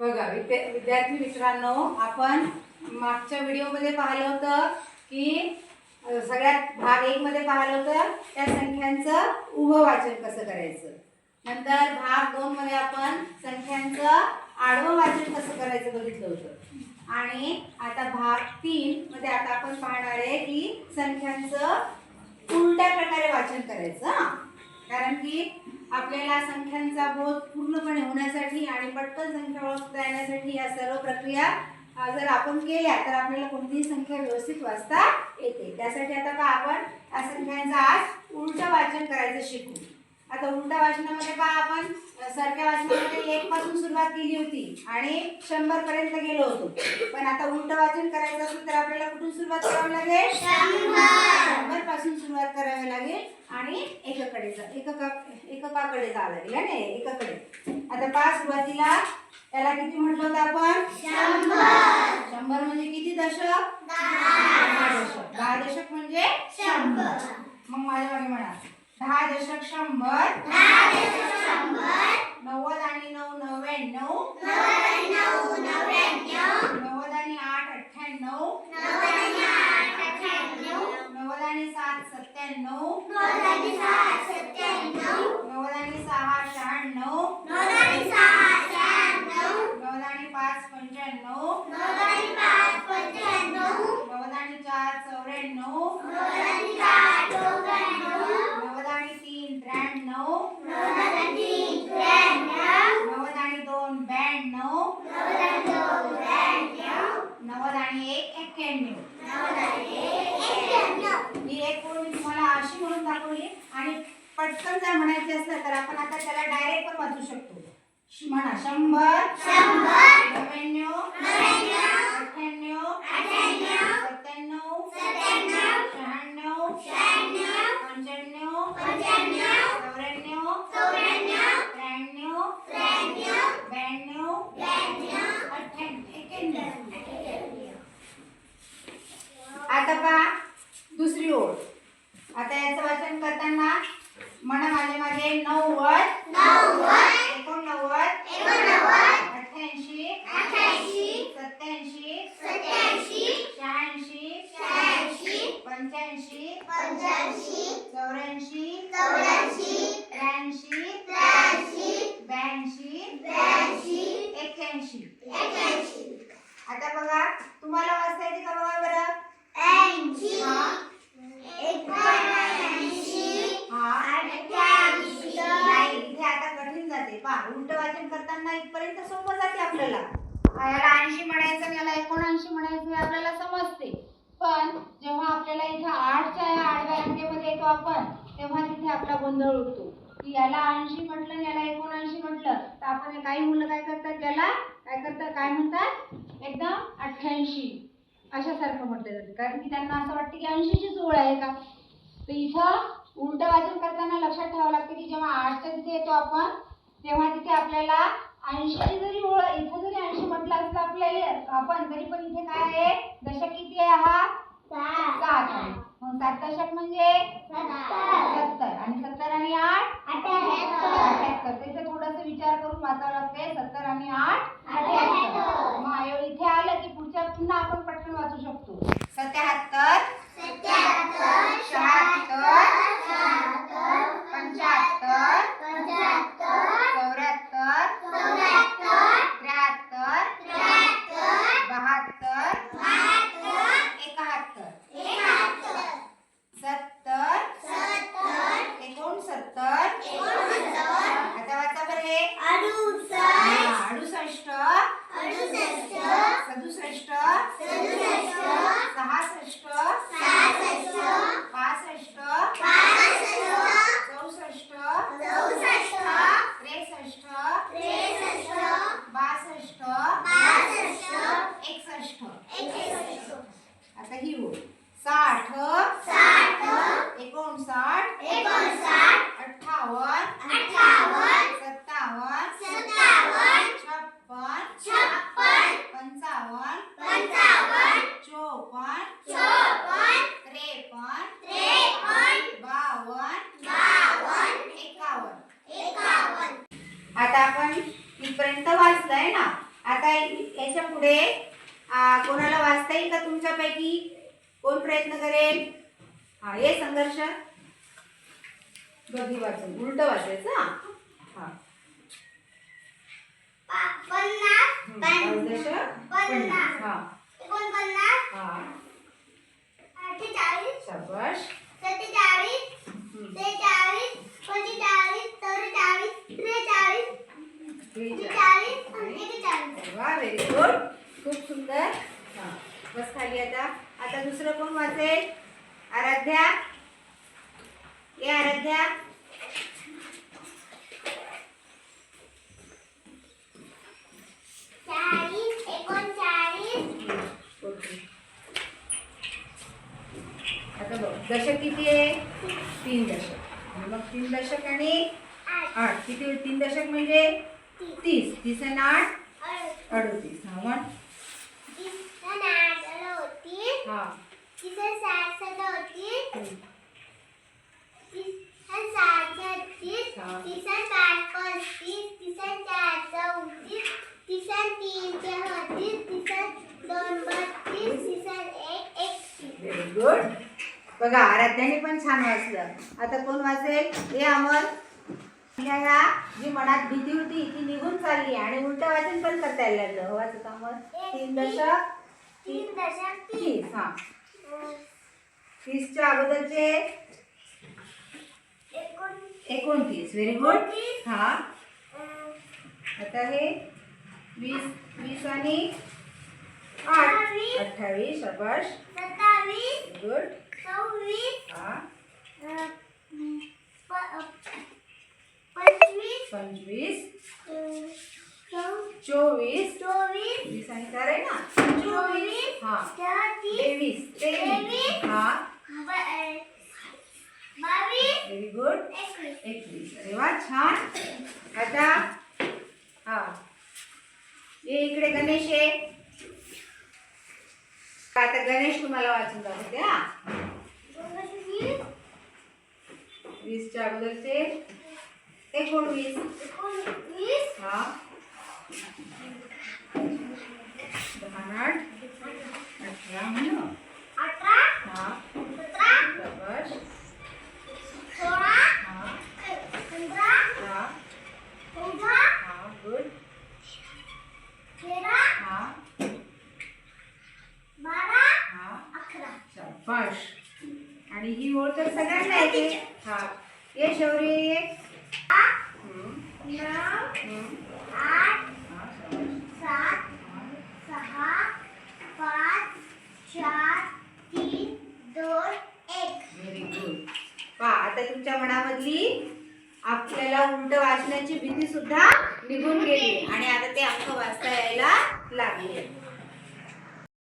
बघा विद्या- विद्यार्थी मित्रांनो आपण मागच्या व्हिडिओमध्ये पाहिलं होतं की सगळ्यात भाग एक मध्ये पाहिलं होतं त्या संख्यांचं उभं वाचन कसं करायचं. नंतर भाग दोन मध्ये आपण संख्यांचं आडवं वाचन कसं करायचं बघितलं होतं. आणि आता भाग तीन मध्ये आता आपण पाहणार आहे की संख्यांचं उलट्या प्रकारे वाचन करायचं कारण की आपल्याला संख्यांचा बोध पूर्णपणे होण्यासाठी आणि पटकन संख्या ओळखता येण्यासाठी या सर्व प्रक्रिया जर आपण केल्या तर आपल्याला कोणतीही संख्या व्यवस्थित वाचता येते. त्यासाठी आता का आपण या संख्यांचा आज उलट वाचन करायचं शिकू. आता उलटा वाचनामध्ये पहा आपण सारख्या वाचनामध्ये एक पासून सुरुवात केली होती आणि शंभर पर्यंत गेलो होतो. पण आता उलट वाचन करायचं असेल तर आपल्याला कुठून सुरुवात करावी लागेल? शंभर. पासून सुरुवात करावी लागेल आणि एकाकडे जा एकका एककाकडे जावं लागेल ना? एकाकडे आता पहा सुरुवातीला त्याला किती म्हटलं होतं आपण शंभर म्हणजे किती दशक दहा दशक दहा दशक म्हणजे मग माझ्या मागे म्हणा दहा दशक शंभर नव्वद आणि नऊ नव्याण्णव नव्वद आणि आठ अठ्ठ्याण्णव नव्वद आणि सात सत्त्याण्णव नव्वद एक्क्याण्णव. एक तुम्हाला अशी म्हणून दाखवली आणि पटकन जर म्हणायची असलं तर आपण आता त्याला डायरेक्ट पण वाचू शकतो. म्हणा शंभर. नव्याण्णव. अठ्ठ्याण्णव सत्त्याण्णव शहाण्णव पंच्याण्णव चौऱ्याण्णव त्र्याण्णव ब्याण्णव अठ्ठ्याण्णव एक्क्याण्णव आता पहा दुसरी ओळ आता याचं वाचन करताना म्हणा माझ्या मागे नव्वद एकोणनव्वद अठ्ठ्याऐंशी सत्याऐंशी शहाऐंशी पंच्याऐंशी चौऱ्याऐंशी त्र्याऐंशी ब्याऐंशी एक्क्याऐंशी. आता बघा तुम्हाला वाचता येते का बघा बरं? हा. इथे आता कठीण जाते. पहा उलट वाचन करताना इथपर्यंत सोपं जाते आपल्याला. याला ऐंशी म्हणायचं आणि याला एकोणऐंशी म्हणायचं हे आपल्याला समजते. पण जेव्हा आपल्याला इथं आठच्या या आडव्या अंकेमध्ये येतो आपण तेव्हा तिथे आपला गोंधळ उठतो की याला ऐंशी म्हटलं याला एकोणऐंशी म्हटलं तर आपण काही मुलं काय करतात त्याला काय करतात काय म्हणतात? एकदम अठ्ठ्याऐंशी. अशासारखं म्हटलं जातं. कारण की त्यांना असं वाटतं की ऐंशीची जोड आहे का? तर इथं उलटं वाचन करताना लक्षात ठेवावं लागतं की जेव्हा आठच्या तिथे येतो आपण तेव्हा तिथे आपल्याला ऐंशीची जरी ओळ इथं जरी ऐंशी म्हटलं असलं आपल्याला आपण तरी पण इथे काय आहे? दशक किती आहे हा? सात. आहे. मग सात दशक म्हणजे? सत्तर. आणि सत्तर आणि आठ? अठ्याहत्तर. त्याचा थोडस विचार करून वाचावं लागते सत्तर आणि आठ? अठ्याहत्तर. मग आयो इथे आलं की पुढच्या पुन्हा आपण पटकन वाचू शकतो. सत्याहत्तर. आता आपण इथपर्यंत वाचलंय ना? आता याच्यापुढे कोणाला वाचता येईल का तुमच्यापैकी? कोण प्रयत्न करेल? हा हे संघर्ष. बघी वाचून. उलट वाचायचं हा? पन्नास. व्हेरी गुड खूप सुंदर. हा बस खाली आता. आता दुसरं कोण वाचेल? आराध्या? ये आराध्या. आता बघ दशक किती आहे? तीन दशक. मग तीन दशक आणि आठ. किती तीन दशक म्हणजे? तीस. तीस आणि आठ? अडतीस. हा अडतीस. हा गुड बघा आराध्याने पण छान वाचलं. आता कोण वाचेल? हे अमर. आपल्या ह्या जी मनात भीती होती ती निघून चालली आणि उलट वाचन पण करता यायला लागलं. हो वाचत अमर तीन दशक तीन दशक तीस हा. तीसच्या अगोदरचे एकोण एकोणतीस. Very good. हा. आता हे वीस वीस आणि आठ. अठ्ठावीस. शाबाश. सत्तावीस. गुड सव्वीस. हा. पंचवीस पंचवीस चौ- चोवीस चोवीस वीस आणि चार आहे ना चोवीस हा तेवीस तेवीस. हा व्हेरी गुड एकवीस अरे वा छान आता हा ये इकडे गणेश आहे आता गणेश तुम्हाला वाचून दाखवते हा वीसच्या अगोदरचे एकोणवीस एकोणवीस हा दहा आणि आठ अठरा म्हणू अठरा हा सतरा शाबाश सोळा हा पंधरा हा हा गुड तेरा हा बारा हा अकरा शाबाश आणि ही ओळ तर सगळ्यांना येते हा ये शौर्य ये हम्म, नऊ हम्म. आठ हा, शाबाश. सात हा. सहा पाच चार तीन दोन एक व्हेरी गुड पहा आपल्या मनामधली आपल्याला उलट वाचण्याची भीती सुद्धा निघून गेली. आणि आता ते अंक वाचता यायला लागले.